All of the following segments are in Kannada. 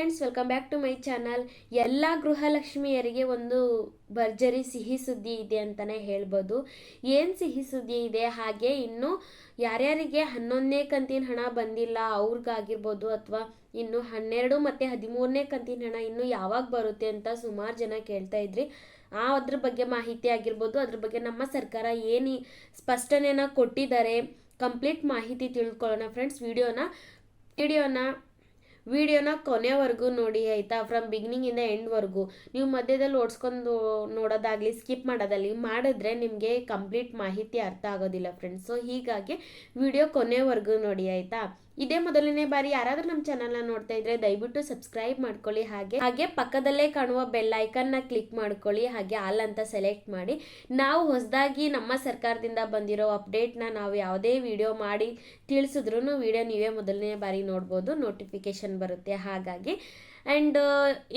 Friends welcome back to my channel ಎಲ್ಲ ಗೃಹಲಕ್ಷ್ಮಿಯರಿಗೆ ಒಂದು ಭರ್ಜರಿ ಸಿಹಿ ಸುದ್ದಿ ಇದೆ ಅಂತಲೇ ಹೇಳ್ಬೋದು. ಏನು ಸಿಹಿ ಸುದ್ದಿ ಇದೆ? ಹಾಗೆ ಇನ್ನು ಯಾರ್ಯಾರಿಗೆ ಹನ್ನೊಂದನೇ ಕಂತಿನ ಹಣ ಬಂದಿಲ್ಲ, ಅವ್ರಿಗಾಗಿರ್ಬೋದು ಅಥವಾ ಇನ್ನು ಹನ್ನೆರಡು ಮತ್ತು ಹದಿಮೂರನೇ ಕಂತಿನ ಹಣ ಇನ್ನು ಯಾವಾಗ ಬರುತ್ತೆ ಅಂತ ಸುಮಾರು ಜನ ಕೇಳ್ತಾ ಇದ್ರಿ. ಆ ಅದ್ರ ಬಗ್ಗೆ ಮಾಹಿತಿ ಆಗಿರ್ಬೋದು. ಅದ್ರ ಬಗ್ಗೆ ನಮ್ಮ ಸರ್ಕಾರ ಏನು ಸ್ಪಷ್ಟನೆನ ಕೊಟ್ಟಿದ್ದಾರೆ, ಕಂಪ್ಲೀಟ್ ಮಾಹಿತಿ ತಿಳ್ಕೊಳ್ಳೋಣ. ಫ್ರೆಂಡ್ಸ್ ವಿಡಿಯೋನ ವಿಡಿಯೋನ ವಿಡಿಯೋನ ಕೊನೆವರೆಗೂ ನೋಡಿ, ಆಯಿತಾ? ಫ್ರಮ್ ಬಿಗಿನಿಂಗಿಂದ ಎಂಡ್ವರೆಗೂ ನೀವು ಮಧ್ಯದಲ್ಲಿ ಓಡಿಸ್ಕೊಂಡು ನೋಡೋದಾಗಲಿ ಸ್ಕಿಪ್ ಮಾಡೋದಾಗಲಿ, ಮಾಡಿದ್ರೆ ನಿಮಗೆ ಕಂಪ್ಲೀಟ್ ಮಾಹಿತಿ ಅರ್ಥ ಆಗೋದಿಲ್ಲ ಫ್ರೆಂಡ್ಸ್ ಸೊ ಹೀಗಾಗಿ ವಿಡಿಯೋ ಕೊನೆವರೆಗೂ ನೋಡಿ, ಆಯಿತಾ? ಇದೇ ಮೊದಲನೇ ಬಾರಿ ಯಾರಾದರೂ ನಮ್ಮ ಚಾನಲ್ನ ನೋಡ್ತಾ ಇದ್ರೆ ದಯವಿಟ್ಟು ಸಬ್ಸ್ಕ್ರೈಬ್ ಮಾಡ್ಕೊಳ್ಳಿ. ಹಾಗೆ ಹಾಗೆ ಪಕ್ಕದಲ್ಲೇ ಕಾಣುವ ಬೆಲ್ ಐಕನ್ನ ಕ್ಲಿಕ್ ಮಾಡ್ಕೊಳ್ಳಿ. ಹಾಗೆ ಆಲ್ ಅಂತ ಸೆಲೆಕ್ಟ್ ಮಾಡಿ. ನಾವು ಹೊಸದಾಗಿ ನಮ್ಮ ಸರ್ಕಾರದಿಂದ ಬಂದಿರೋ ಅಪ್ಡೇಟ್ನ ನಾವು ಯಾವುದೇ ವಿಡಿಯೋ ಮಾಡಿ ತಿಳಿಸಿದ್ರು ವಿಡಿಯೋ ನೀವೇ ಮೊದಲನೇ ಬಾರಿ ನೋಡ್ಬೋದು. ನೋಟಿಫಿಕೇಶನ್ ಬರುತ್ತೆ. ಹಾಗಾಗಿ ಆ್ಯಂಡ್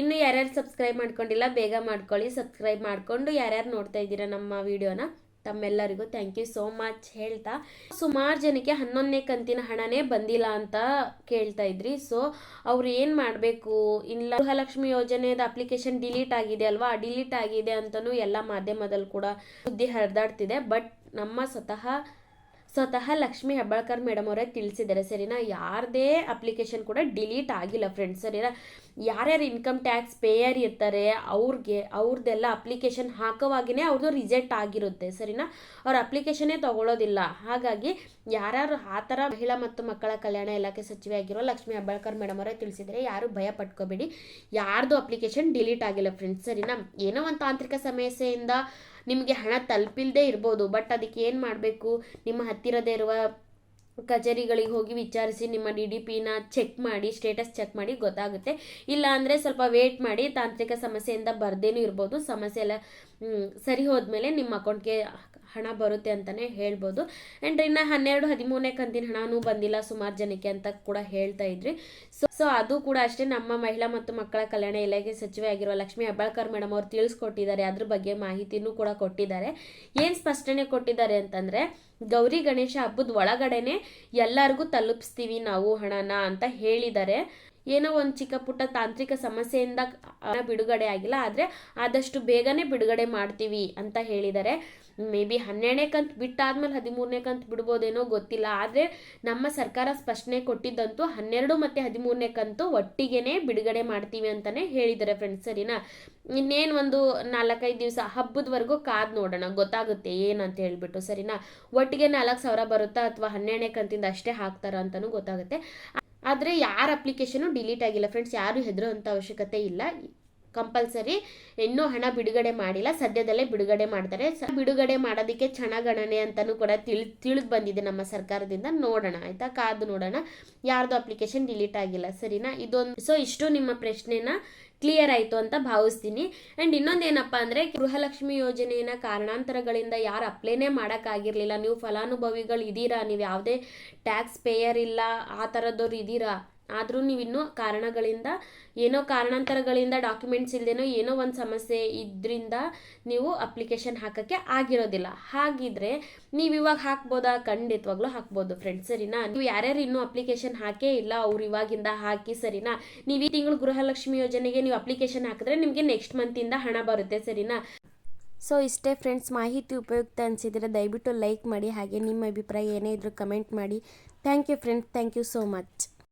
ಇನ್ನು ಯಾರ್ಯಾರು ಸಬ್ಸ್ಕ್ರೈಬ್ ಮಾಡ್ಕೊಂಡಿಲ್ಲ ಬೇಗ ಮಾಡ್ಕೊಳ್ಳಿ. ಸಬ್ಸ್ಕ್ರೈಬ್ ಮಾಡಿಕೊಂಡು ಯಾರ್ಯಾರು ನೋಡ್ತಾ ಇದ್ದೀರಾ ನಮ್ಮ ವಿಡಿಯೋನ ತಮ್ಮೆಲ್ಲರಿಗೂ ಥ್ಯಾಂಕ್ ಯು ಸೋ ಮಚ್ ಹೇಳ್ತಾ. ಸುಮಾರು ಜನಕ್ಕೆ ಹನ್ನೊಂದನೇ ಕಂತಿನ ಹಣನೇ ಬಂದಿಲ್ಲ ಅಂತ ಕೇಳ್ತಾ ಇದ್ರಿ. ಸೊ ಅವ್ರು ಏನು ಮಾಡಬೇಕು? ಇಲ್ಲ ಗೃಹಲಕ್ಷ್ಮಿ ಯೋಜನೆದ ಅಪ್ಲಿಕೇಶನ್ ಡಿಲೀಟ್ ಆಗಿದೆ ಅಲ್ವಾ? ಡಿಲೀಟ್ ಆಗಿದೆ ಅಂತಲೂ ಎಲ್ಲ ಮಾಧ್ಯಮದಲ್ಲಿ ಕೂಡ ಸುದ್ದಿ ಹರಿದಾಡ್ತಿದೆ. ಬಟ್ ನಮ್ಮ ಸ್ವತಃ ಸ್ವತಃ ಲಕ್ಷ್ಮಿ ಹೆಬ್ಬಾಳ್ಕರ್ ಮೇಡಮ್ ಅವರೇ ತಿಳಿಸಿದ್ದಾರೆ. ಸರಿನಾ? ಯಾರದೇ ಅಪ್ಲಿಕೇಶನ್ ಕೂಡ ಡಿಲೀಟ್ ಆಗಿಲ್ಲ ಫ್ರೆಂಡ್ಸ್ ಸರಿನಾ? ಯಾರ್ಯಾರು ಇನ್ಕಮ್ ಟ್ಯಾಕ್ಸ್ ಪೇಯರ್ ಇರ್ತಾರೆ, ಅವ್ರಿಗೆ ಅವ್ರದ್ದೆಲ್ಲ ಅಪ್ಲಿಕೇಶನ್ ಹಾಕೋವಾಗಿನೇ ಅವ್ರದ್ದು ರಿಜೆಕ್ಟ್ ಆಗಿರುತ್ತೆ ಸರಿನಾ? ಅವ್ರ ಅಪ್ಲಿಕೇಶನ್ನೇ ತಗೊಳ್ಳೋದಿಲ್ಲ ಹಾಗಾಗಿ ಯಾರ್ಯಾರು ಆ ಥರ ಮಹಿಳಾ ಮತ್ತು ಮಕ್ಕಳ ಕಲ್ಯಾಣ ಇಲಾಖೆ ಸಚಿವೆ ಆಗಿರೋ ಲಕ್ಷ್ಮಿ ಹೆಬ್ಬಾಳ್ಕರ್ ಮೇಡಮ್ ಅವರೇ ತಿಳಿಸಿದರೆ ಯಾರು ಭಯ ಪಟ್ಕೋಬೇಡಿ. ಯಾರ್ದು ಅಪ್ಲಿಕೇಶನ್ ಡಿಲೀಟ್ ಆಗಿಲ್ಲ ಫ್ರೆಂಡ್ಸ್ ಸರಿನಾ? ಏನೋ ಒಂದು ತಾಂತ್ರಿಕ ಸಮಸ್ಯೆಯಿಂದ ನಿಮಗೆ ಹಣ ತಲುಪಿಲ್ಲದೆ ಇರ್ಬೋದು. ಬಟ್ ಅದಕ್ಕೆ ಏನು ಮಾಡಬೇಕು? ನಿಮ್ಮ ಹತ್ತಿರದೇ ಇರುವ ಕಚೇರಿಗಳಿಗೆ ಹೋಗಿ ವಿಚಾರಿಸಿ ನಿಮ್ಮ ಡಿ ಡಿ ಪಿನ ಚೆಕ್ ಮಾಡಿ ಸ್ಟೇಟಸ್ ಚೆಕ್ ಮಾಡಿ ಗೊತ್ತಾಗುತ್ತೆ. ಇಲ್ಲ ಅಂದರೆ ಸ್ವಲ್ಪ ವೇಟ್ ಮಾಡಿ, ತಾಂತ್ರಿಕ ಸಮಸ್ಯೆಯಿಂದ ಬರ್ದೇನೂ ಇರ್ಬೋದು. ಸಮಸ್ಯೆ ಎಲ್ಲ ಸರಿ ಹೋದ್ಮೇಲೆ ನಿಮ್ಮ ಅಕೌಂಟ್ಗೆ ಹಣ ಬರುತ್ತೆ ಅಂತಲೇ ಹೇಳ್ಬೋದು. ಆ್ಯಂಡ್ ಇನ್ನು ಹನ್ನೆರಡು, ಹದಿಮೂರನೇ ಕಂತಿನ ಹಣನೂ ಬಂದಿಲ್ಲ ಸುಮಾರು ಜನಕ್ಕೆ ಅಂತ ಕೂಡ ಹೇಳ್ತಾ ಇದ್ರಿ. ಸೊ ಸೊ ಅದು ಕೂಡ ಅಷ್ಟೇ ನಮ್ಮ ಮಹಿಳಾ ಮತ್ತು ಮಕ್ಕಳ ಕಲ್ಯಾಣ ಇಲಾಖೆ ಸಚಿವೆ ಆಗಿರುವ ಲಕ್ಷ್ಮೀ ಹೆಬ್ಬಾಳ್ಕರ್ ಮೇಡಮ್ ಅವರು ತಿಳಿಸ್ಕೊಟ್ಟಿದ್ದಾರೆ. ಅದ್ರ ಬಗ್ಗೆ ಮಾಹಿತಿನೂ ಕೂಡ ಕೊಟ್ಟಿದ್ದಾರೆ. ಏನು ಸ್ಪಷ್ಟನೆ ಕೊಟ್ಟಿದ್ದಾರೆ ಅಂತಂದರೆ, ಗೌರಿ ಗಣೇಶ ಹಬ್ಬದ ಒಳಗಡೆನೆ ಎಲ್ಲರಿಗೂ ತಲುಪಿಸ್ತೀವಿ ನಾವು ಹಣನ ಅಂತ ಹೇಳಿದ್ದಾರೆ. ಏನೋ ಒಂದು ಚಿಕ್ಕ ಪುಟ್ಟ ತಾಂತ್ರಿಕ ಸಮಸ್ಯೆಯಿಂದ ಬಿಡುಗಡೆ ಆಗಿಲ್ಲ, ಆದರೆ ಆದಷ್ಟು ಬೇಗನೆ ಬಿಡುಗಡೆ ಮಾಡ್ತೀವಿ ಅಂತ ಹೇಳಿದ್ದಾರೆ. ಮೇ ಬಿ ಹನ್ನೆರಡನೇ ಕಂತು ಬಿಟ್ಟಾದ್ಮೇಲೆ ಹದಿಮೂರನೇ ಕಂತು ಬಿಡ್ಬೋದೇನೋ ಗೊತ್ತಿಲ್ಲ. ಆದರೆ ನಮ್ಮ ಸರ್ಕಾರ ಸ್ಪಷ್ಟನೆ ಕೊಟ್ಟಿದ್ದಂತೂ ಹನ್ನೆರಡು ಮತ್ತು ಹದಿಮೂರನೇ ಕಂತು ಒಟ್ಟಿಗೆನೇ ಬಿಡುಗಡೆ ಮಾಡ್ತೀವಿ ಅಂತಲೇ ಹೇಳಿದ್ದಾರೆ ಫ್ರೆಂಡ್ಸ್ ಸರಿನಾ? ಇನ್ನೇನು ಒಂದು ನಾಲ್ಕೈದು ದಿವಸ, ಹಬ್ಬದವರೆಗೂ ಕಾದು ನೋಡೋಣ, ಗೊತ್ತಾಗುತ್ತೆ ಏನಂತ ಹೇಳಿಬಿಟ್ಟು, ಸರಿನಾ? ಒಟ್ಟಿಗೆ ನಾಲ್ಕು ಸಾವಿರ ಬರುತ್ತಾ ಅಥವಾ ಹನ್ನೆರಡನೇ ಕಂತಿಂದ ಅಷ್ಟೇ ಹಾಕ್ತಾರ ಅಂತಲೂ ಗೊತ್ತಾಗುತ್ತೆ. ಆದರೆ ಯಾರ ಅಪ್ಲಿಕೇಶನು ಡಿಲೀಟ್ ಆಗಿಲ್ಲ ಫ್ರೆಂಡ್ಸ್ ಯಾರು ಹೆದರುವಂಥ ಅವಶ್ಯಕತೆ ಇಲ್ಲ. ಕಂಪಲ್ಸರಿ ಇನ್ನೂ ಹಣ ಬಿಡುಗಡೆ ಮಾಡಿಲ್ಲ. ಸದ್ಯದಲ್ಲೇ ಬಿಡುಗಡೆ ಮಾಡ್ತಾರೆ. ಬಿಡುಗಡೆ ಮಾಡೋದಕ್ಕೆ ಕ್ಷಣಗಣನೆ ಅಂತಲೂ ಕೂಡ ತಿಳಿ ತಿಳಿದು ಬಂದಿದೆ ನಮ್ಮ ಸರ್ಕಾರದಿಂದ. ನೋಡೋಣ. ಆಯಿತಾ? ಕಾದು ನೋಡೋಣ. ಯಾರ್ದು ಅಪ್ಲಿಕೇಶನ್ ಡಿಲೀಟ್ ಆಗಿಲ್ಲ. ಸರಿನಾ? ಇದೊಂದು ಸೊ, ಇಷ್ಟು ನಿಮ್ಮ ಪ್ರಶ್ನೆನ ಕ್ಲಿಯರ್ ಆಯಿತು ಅಂತ ಭಾವಿಸ್ತೀನಿ. ಆ್ಯಂಡ್ ಇನ್ನೊಂದೇನಪ್ಪ ಅಂದರೆ, ಗೃಹಲಕ್ಷ್ಮಿ ಯೋಜನೆಯ ಕಾರಣಾಂತರಗಳಿಂದ ಯಾರು ಅಪ್ಲೈನೇ ಮಾಡೋಕ್ಕಾಗಿರಲಿಲ್ಲ ನೀವು ಫಲಾನುಭವಿಗಳು ಇದ್ದೀರಾ ನೀವು ಯಾವುದೇ ಟ್ಯಾಕ್ಸ್ ಪೇಯರ್ ಇಲ್ಲ. ಆ ಥರದವ್ರು ಇದ್ದೀರಾ ಆದರೂ ನೀವು ಇನ್ನೂ ಕಾರಣಗಳಿಂದ, ಏನೋ ಕಾರಣಾಂತರಗಳಿಂದ ಡಾಕ್ಯುಮೆಂಟ್ಸ್ ಇಲ್ಲದೇನೋ ಏನೋ ಒಂದು ಸಮಸ್ಯೆ ಇದರಿಂದ ನೀವು ಅಪ್ಲಿಕೇಶನ್ ಹಾಕೋಕ್ಕೆ ಆಗಿರೋದಿಲ್ಲ. ಹಾಗಿದ್ರೆ ನೀವು ಇವಾಗ ಹಾಕ್ಬೋದಾ? ಖಂಡಿತವಾಗ್ಲೂ ಹಾಕ್ಬೋದು ಫ್ರೆಂಡ್ಸ್ ಸರಿನಾ? ನೀವು ಯಾರ್ಯಾರು ಇನ್ನೂ ಅಪ್ಲಿಕೇಶನ್ ಹಾಕೇ ಇಲ್ಲ, ಅವ್ರು ಇವಾಗಿಂದ ಹಾಕಿ ಸರಿನಾ? ನೀವು ಈ ತಿಂಗಳು ಗೃಹಲಕ್ಷ್ಮಿ ಯೋಜನೆಗೆ ನೀವು ಅಪ್ಲಿಕೇಶನ್ ಹಾಕಿದ್ರೆ ನಿಮಗೆ ನೆಕ್ಸ್ಟ್ ಮಂತಿಂದ ಹಣ ಬರುತ್ತೆ, ಸರಿನಾ? ಸೊ ಇಷ್ಟೇ ಫ್ರೆಂಡ್ಸ್ ಮಾಹಿತಿ ಉಪಯುಕ್ತ ಅನಿಸಿದರೆ ದಯವಿಟ್ಟು ಲೈಕ್ ಮಾಡಿ, ಹಾಗೆ ನಿಮ್ಮ ಅಭಿಪ್ರಾಯ ಏನೇ ಇದ್ರೂ ಕಮೆಂಟ್ ಮಾಡಿ. Thank you friends thank you so much